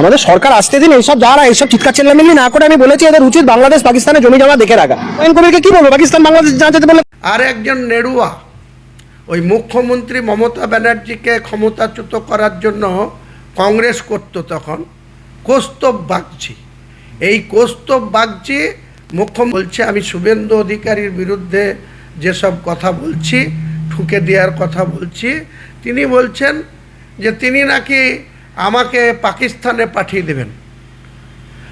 আমাদের সরকার আসতে দিন, এইসব যারা এইসব চিৎকার চেল্লামিল্লি না করে, আমি বলেছি এদের উচিত বাংলাদেশ পাকিস্তানের জমি জমা দেখে রাখা। হুমায়ুন কবিরকে কি বলব? পাকিস্তান বাংলাদেশ যা যেতে বলে আর একজন নেড়ুয়া, ওই মুখ্যমন্ত্রী মমতা ব্যানার্জিকে ক্ষমতাচ্যুত করার জন্য কংগ্রেস করত তখন, কৌস্তব বাগচি। এই কৌস্তব বাগচি মুখ্য বলছে, আমি শুভেন্দু অধিকারীর বিরুদ্ধে যেসব কথা বলছি, ঠুকে দেওয়ার কথা বলছি, তিনি বলছেন যে তিনি নাকি আমাকে পাকিস্তানে পাঠিয়ে দেবেন।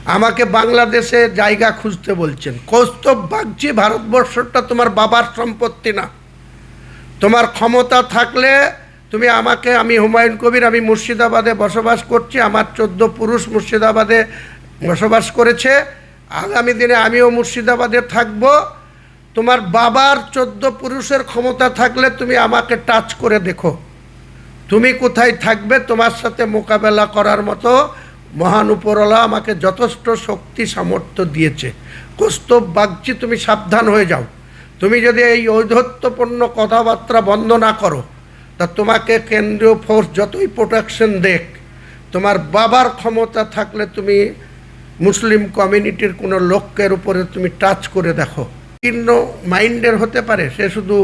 আমাকে বাংলাদেশে জায়গা খুঁজতে বলছেন। কৌস্তব বাগচি ভারতবর্ষটা তোমার বাবার সম্পত্তি না। তোমার ক্ষমতা থাকলে তুমি আমাকে, আমি হুমায়ুন কবির, আমি মুর্শিদাবাদে বসবাস করছি, আমার চোদ্দ পুরুষ মুর্শিদাবাদে বসবাস করেছে। আগামী দিনে আমিও মুর্শিদাবাদে থাকব। তোমার বাবার চোদ্দ পুরুষের ক্ষমতা থাকলে তুমি আমাকে টাচ করে দেখো। তুমি কোথায় থাকবে তোমার সাথে মোকাবেলা করার মতো মহান উপরওয়ালা আমাকে যথেষ্ট শক্তি, সামর্থ্য দিয়েছে। কস্তব বাগচি, তুমি সাবধান হয়ে যাও। তুমি যদি এই ঔদ্ধত্যপূর্ণ কথাবার্তা বন্ধ না করো, তা তোমাকে কেন্দ্রীয় ফোর্স যতই প্রোটেকশন দেখ, তোমার বাবার ক্ষমতা থাকলে তুমি মুসলিম কমিউনিটির কোনো লোকের উপরে তুমি টাচ করে দেখো। ভিন্ন মাইন্ডের হতে পারে, সে শুধু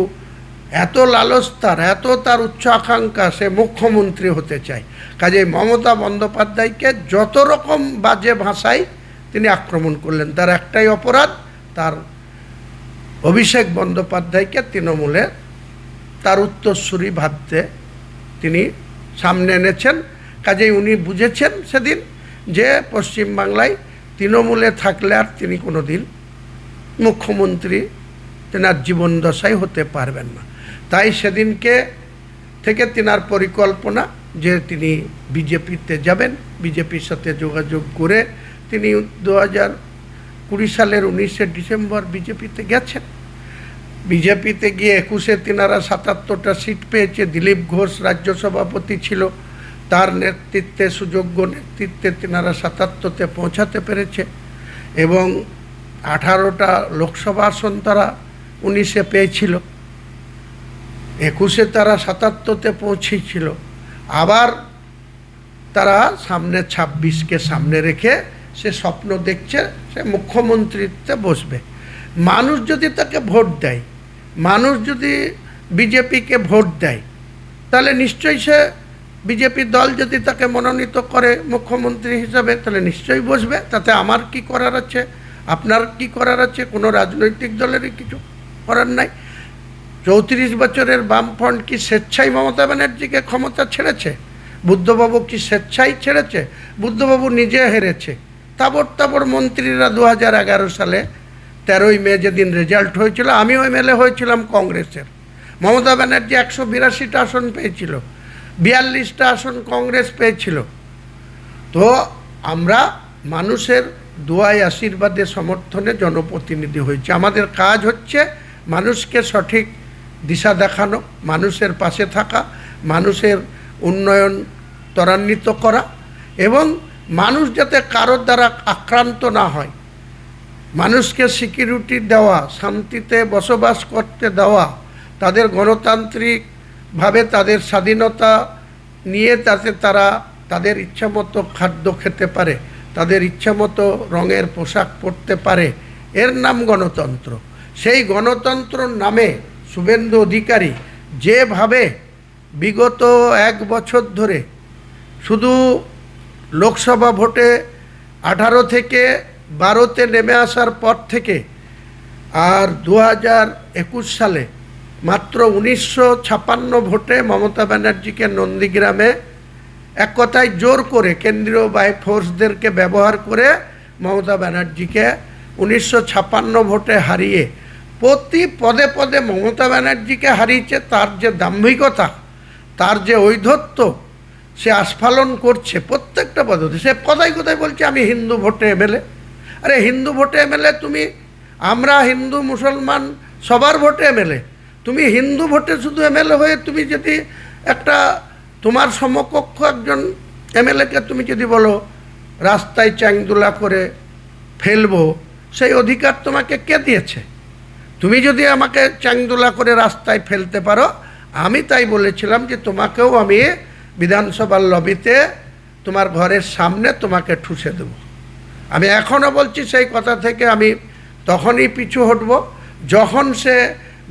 এত লালস তার, এত তার উচ্চ আকাঙ্ক্ষা সে মুখ্যমন্ত্রী হতে চায়। কাজে মমতা বন্দ্যোপাধ্যায়কে যত রকম বাজে ভাষায় তিনি আক্রমণ করলেন, তার একটাই অপরাধ, তার অভিষেক বন্দ্যোপাধ্যায়কে তৃণমূলের তার উত্তরসূরি ভাবতে তিনি সামনে এনেছেন। কাজেই উনি বুঝেছেন সেদিন যে পশ্চিমবাংলায় তৃণমূলে থাকলে আর তিনি কোনো দিন মুখ্যমন্ত্রী তেনার জীবন দশাই হতে পারবেন না। তাই সেদিনকে থেকে তেনার পরিকল্পনা যে তিনি বিজেপিতে যাবেন, বিজেপির সাথে যোগাযোগ করে তিনি দু হাজার কুড়ি সালের উনিশে ডিসেম্বর বিজেপিতে গেছেন। বিজেপিতে গিয়ে একুশে তিনারা সাতাত্তরটা সিট পেয়েছে। দিলীপ ঘোষ রাজ্য সভাপতি ছিল। তার নেতৃত্বে, সুযোগ্য নেতৃত্বে তিনারা সাতাত্তরতে পৌঁছাতে পেরেছে এবং আঠারোটা লোকসভা আসন তারা উনিশে পেয়েছিল। একুশে তারা সাতাত্তরতে পৌঁছেছিল। আবার তারা সামনে ছাব্বিশকে সামনে রেখে সে স্বপ্ন দেখছে, সে মুখ্যমন্ত্রীতে বসবে। মানুষ যদি তাকে ভোট দেয়, মানুষ যদি বিজেপিকে ভোট দেয়, তাহলে নিশ্চয়ই সে বিজেপি দল যদি তাকে মনোনীত করে মুখ্যমন্ত্রী হিসাবে, তাহলে নিশ্চয়ই বসবে। তাতে আমার কি করার আছে? আপনার কি করার আছে? কোনো রাজনৈতিক দলেরই কিছু করার নাই। চৌত্রিশ বছরের বামফ্রন্ট কি স্বেচ্ছায় মমতা ব্যানার্জিকে ক্ষমতা ছেড়েছে? বুদ্ধবাবু কি স্বেচ্ছায় ছেড়েছে? বুদ্ধবাবু নিজে হেরেছে। তাবর তাবর মন্ত্রীরা দু হাজার এগারো সালে তেরোই মে যেদিন রেজাল্ট হয়েছিল আমিও এমএলএ হয়েছিলাম কংগ্রেসের। মমতা ব্যানার্জি একশো বিরাশিটা আসন পেয়েছিল, বিয়াল্লিশটা আসন কংগ্রেস পেয়েছিল। তো আমরা মানুষের দোয়াই আশীর্বাদে সমর্থনে জনপ্রতিনিধি হয়েছে। আমাদের কাজ হচ্ছে মানুষকে সঠিক দিশা দেখানো, মানুষের পাশে থাকা, মানুষের উন্নয়ন ত্বরান্বিত করা এবং মানুষ যাতে কারোর দ্বারা আক্রান্ত না হয়। মানুষকে সিকিউরিটি দেওয়া, শান্তিতে বসবাস করতে দেওয়া, তাদের গণতান্ত্রিকভাবে তাদের স্বাধীনতা নিয়ে তাতে তারা তাদের ইচ্ছামতো খাদ্য খেতে পারে, তাদের ইচ্ছামতো রঙের পোশাক পরতে পারে, এর নাম গণতন্ত্র। সেই গণতন্ত্রর নামে শুভেন্দু অধিকারী যেভাবে বিগত এক বছর ধরে শুধু লোকসভা ভোটে আঠারো থেকে বারোতে নেমে আসার পর থেকে আর দু হাজার একুশ সালে মাত্র উনিশশো ছাপান্ন ভোটে মমতা ব্যানার্জিকে নন্দীগ্রামে এক কথায় জোর করে কেন্দ্রীয় বাই ফোর্সদেরকে ব্যবহার করে মমতা ব্যানার্জিকে উনিশশো ভোটে হারিয়ে প্রতি পদে পদে মমতা ব্যানার্জিকে হারিয়েছে তার যে দাম্ভিকতা, তার যে ঔদ্ধত্য, সে আস্ফালন করছে প্রত্যেকটা পদ্ধতি সে কোথায় কোথায় বলছে, আমি হিন্দু ভোটে এমএলএ। আরে হিন্দু ভোটে এমএলএ তুমি, আমরা হিন্দু মুসলমান সবার ভোটে এমএলএ। তুমি হিন্দু ভোটে শুধু এমএলএ হয়ে তুমি যদি একটা তোমার সমকক্ষ একজন এমএলএকে তুমি যদি বলো, রাস্তায় চ্যাংদুলা করে ফেলব, সেই অধিকার তোমাকে কে দিয়েছে? তুমি যদি আমাকে চ্যাংদোলা করে রাস্তায় ফেলতে পারো, আমি তাই বলেছিলাম যে তোমাকেও আমি বিধানসভার লবিতে তোমার ঘরের সামনে তোমাকে ঠুসে দেব। আমি এখনও বলছি সেই কথা থেকে আমি তখনই পিছু হটব। যখন সে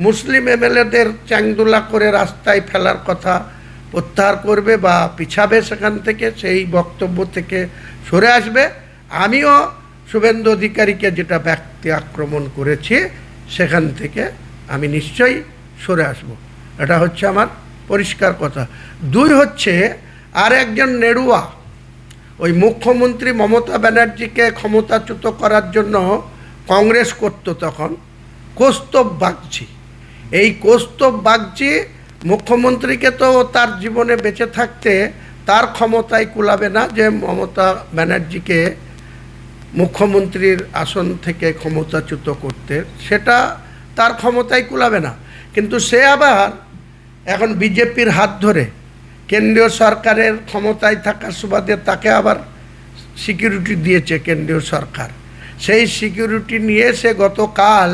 মুসলিম এমএলএদের চ্যাংদুলা করে রাস্তায় ফেলার কথা প্রত্যাহার করবে বা পিছাবে সেখান থেকে, সেই বক্তব্য থেকে সরে আসবে, আমিও শুভেন্দু অধিকারীকে যেটা ব্যক্তি আক্রমণ করেছি সেখান থেকে আমি নিশ্চয়ই সরে আসব। এটা হচ্ছে আমার পরিষ্কার কথা। দুই হচ্ছে আর একজন নেড়ুয়া, ওই মুখ্যমন্ত্রী মমতা ব্যানার্জিকে ক্ষমতাচ্যুত করার জন্য কংগ্রেস করত তখন, কৌস্তব বাগচি। এই কৌস্তব বাগচি মুখ্যমন্ত্রীকে তো তার জীবনে বেঁচে থাকতে তার ক্ষমতায় কুলাবে না যে মমতা ব্যানার্জিকে মুখ্যমন্ত্রীর আসন থেকে ক্ষমতাচ্যুত করতে, সেটা তার ক্ষমতায় কুলাবে না। কিন্তু সে আবার এখন বিজেপির হাত ধরে কেন্দ্রীয় সরকারের ক্ষমতায় থাকার সুবাদে তাকে আবার সিকিউরিটি দিয়েছে কেন্দ্রীয় সরকার। সেই সিকিউরিটি নিয়ে সে গতকাল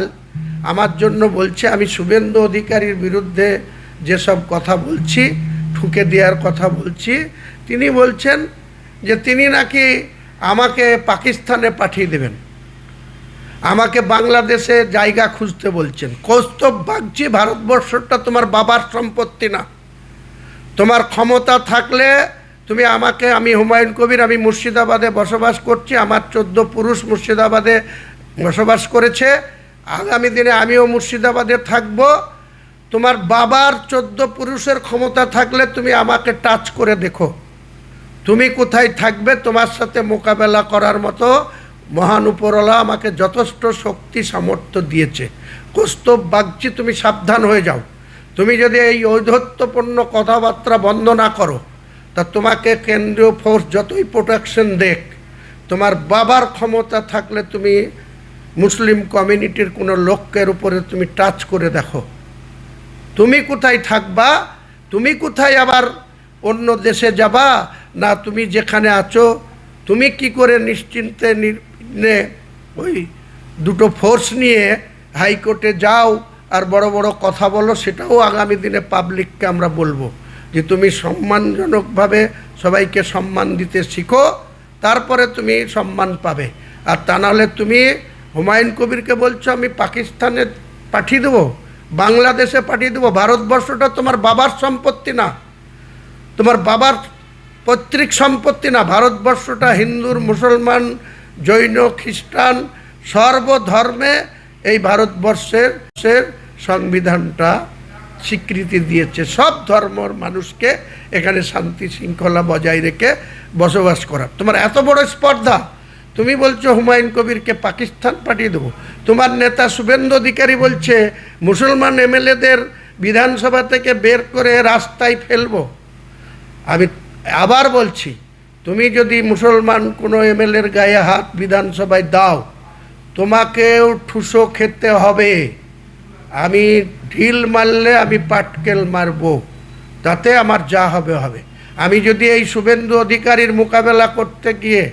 আমার জন্য বলছে, আমি শুভেন্দু অধিকারীর বিরুদ্ধে যেসব কথা বলছি, ঠুকে দেওয়ার কথা বলছি, তিনি বলছেন যে তিনি নাকি আমাকে পাকিস্তানে পাঠিয়ে দেবেন। আমাকে বাংলাদেশে জায়গা খুঁজতে বলছেন। কৌস্তব বাগচি ভারতবর্ষটা তোমার বাবার সম্পত্তি না। তোমার ক্ষমতা থাকলে তুমি আমাকে, আমি হুমায়ুন কবির, আমি মুর্শিদাবাদে বসবাস করছি, আমার চোদ্দ পুরুষ মুর্শিদাবাদে বসবাস করেছে। আগামী দিনে আমিও মুর্শিদাবাদে থাকব। তোমার বাবার চোদ্দ পুরুষের ক্ষমতা থাকলে তুমি আমাকে টাচ করে দেখো। তুমি কোথায় থাকবে তোমার সাথে মোকাবেলা করার মতো মহান উপরওয়ালা আমাকে যথেষ্ট শক্তি, সামর্থ্য দিয়েছে। কৌস্তব বাগচি, তুমি সাবধান হয়ে যাও। তুমি যদি এই ঔদ্ধত্যপূর্ণ কথাবার্তা বন্ধ না করো, তা তোমাকে কেন্দ্রীয় ফোর্স যতই প্রোটেকশন দেখ তোমার বাবার ক্ষমতা থাকলে তুমি মুসলিম কমিউনিটির কোনো লোকের উপরে তুমি টাচ করে দেখো। তুমি কোথায় থাকবা? তুমি কোথায় আবার অন্য দেশে যাবা? না, তুমি যেখানে আছো, তুমি কি করে নিশ্চিন্তে ওই দুটো ফোর্স নিয়ে হাইকোর্টে যাও আর বড় বড় কথা বলো, সেটাও আগামী দিনে পাবলিককে আমরা বলব যে তুমি সম্মানজনকভাবে সবাইকে সম্মান দিতে শিখো, তারপরে তুমি সম্মান পাবে। আর তা নাহলে তুমি হুমায়ুন কবিরকে বলছো, আমি পাকিস্তানে পাঠিয়ে দেবো, বাংলাদেশে পাঠিয়ে দেবো, ভারতবর্ষটা তোমার বাবার সম্পত্তি না। তোমার বাবার পৈতৃক সম্পত্তি না, ভারতবর্ষটা হিন্দুর, মুসলমান, জৈন, খ্রিস্টান, সর্বধর্মে এই ভারতবর্ষের সংবিধানটা স্বীকৃতি দিয়েছে। সব ধর্মর মানুষকে এখানে শান্তি শৃঙ্খলা বজায় রেখে বসবাস করার তোমার এত বড় স্পর্ধা, তুমি বলছো হুমায়ুন কবিরকে পাকিস্তান পাঠিয়ে দেবো। তোমার নেতা শুভেন্দু অধিকারী বলছে, মুসলমান এমএলএদের বিধানসভা থেকে বের করে রাস্তায় ফেলব। আমি আবার বলছি, তুমি যদি মুসলমান কোনো এমএলএর গায়ে হাত বিধানসভায় দাও, তোমাকেও ঠুসো খেতে হবে। আমি ঢিল মারলে আমি পাটকেল মারব, তাতে আমার যা হবে হবে। আমি যদি এই শুভেন্দু অধিকারীর মোকাবেলা করতে গিয়ে,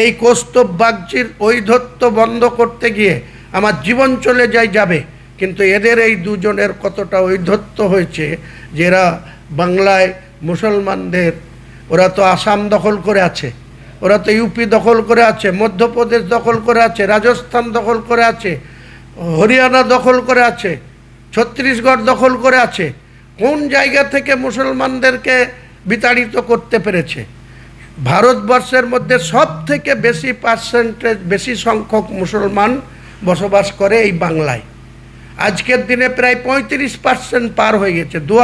এই কৌস্তব বাগচির ঐধত্য বন্ধ করতে গিয়ে আমার জীবন চলে যায় যাবে, কিন্তু এদের এই দুজনের কতটা ঐধত্য হয়েছে যে এরা বাংলায় মুসলমানদের ওরা তো আসাম দখল করে আছে, ওরা তো ইউপি দখল করে আছে, মধ্যপ্রদেশ দখল করে আছে, রাজস্থান দখল করে আছে, হরিয়ানা দখল করে আছে, ছত্তিশগড় দখল করে আছে, কোন জায়গা থেকে মুসলমানদেরকে বিতাড়িত করতে পেরেছে? ভারতবর্ষের মধ্যে সব থেকে বেশি পার্সেন্টেজ বেশি সংখ্যক মুসলমান বসবাস করে এই বাংলায়। আজকের দিনে প্রায় পঁয়ত্রিশ পার্সেন্ট পার হয়ে গেছে। দু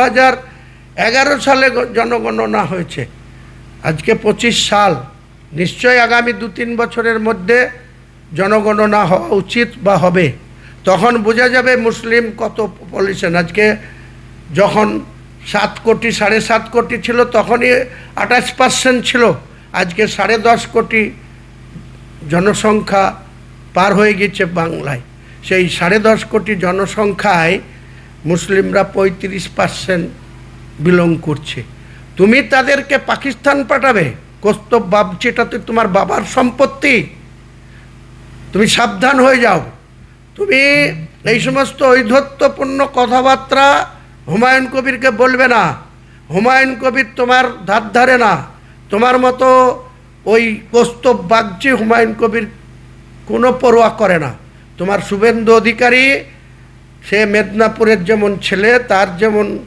এগারো সালে জনগণনা হয়েছে। আজকে পঁচিশ সাল। নিশ্চয়ই আগামী দু তিন বছরের মধ্যে জনগণনা হওয়া উচিত বা হবে। তখন বোঝা যাবে মুসলিম কত পলিউশন আজকে যখন সাত কোটি, সাড়ে সাত কোটি ছিল, তখনই আঠাশ পার্সেন্ট ছিল। আজকে সাড়ে দশ কোটি জনসংখ্যা পার হয়ে গেছে বাংলায়। সেই সাড়ে দশ কোটি জনসংখ্যায় মুসলিমরা পঁয়ত্রিশ পার্সেন্ট বিলং করছে। তুমি তাদেরকে পাকিস্তান পাঠাবে। কস্তব বাবচিটা তো তোমার বাবার সম্পত্তি। তুমি সাবধান হয়ে যাও। তুমি এই সমস্ত ঐধত্যপূর্ণ কথাবার্তা হুমায়ুন কবিরকে বলবে না। হুমায়ুন কবির তোমার ধার ধারে না। তোমার মতো ওই কৌস্তব বাগচি হুমায়ুন কবির কোনো পরোয়া করে না। তোমার শুভেন্দু অধিকারী, সে মেদিনীপুরের যেমন ছেলে, তার যেমন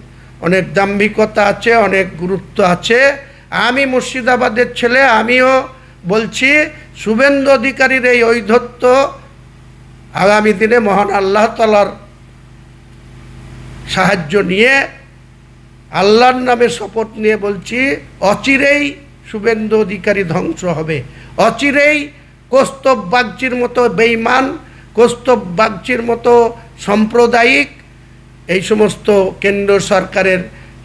অনেক দাম্ভিকতা আছে, অনেক গুরুত্ব আছে। আমি মুর্শিদাবাদের ছেলে, আমিও বলছি, শুভেন্দু অধিকারীর এই ঐধত্য আগামী দিনে মহান আল্লাহ তালার সাহায্য নিয়ে আল্লাহর নামে শপথ নিয়ে বলছি, অচিরেই শুভেন্দু অধিকারী ধ্বংস হবে। অচিরেই কৌস্তব বাগচির মতো বেইমান কৌস্তব বাগচির মতো সাম্প্রদায়িক এই সমস্ত কেন্দ্র সরকারের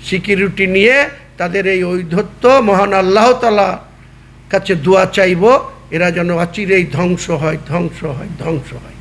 সিকিউরিটি নিয়ে তাদের এই ঐধত্য মহান আল্লাহ তালা কাছে দোয়া চাইব, এরা যেন অচিরেই ধ্বংস হয় ধ্বংস হয় ধ্বংস হয়।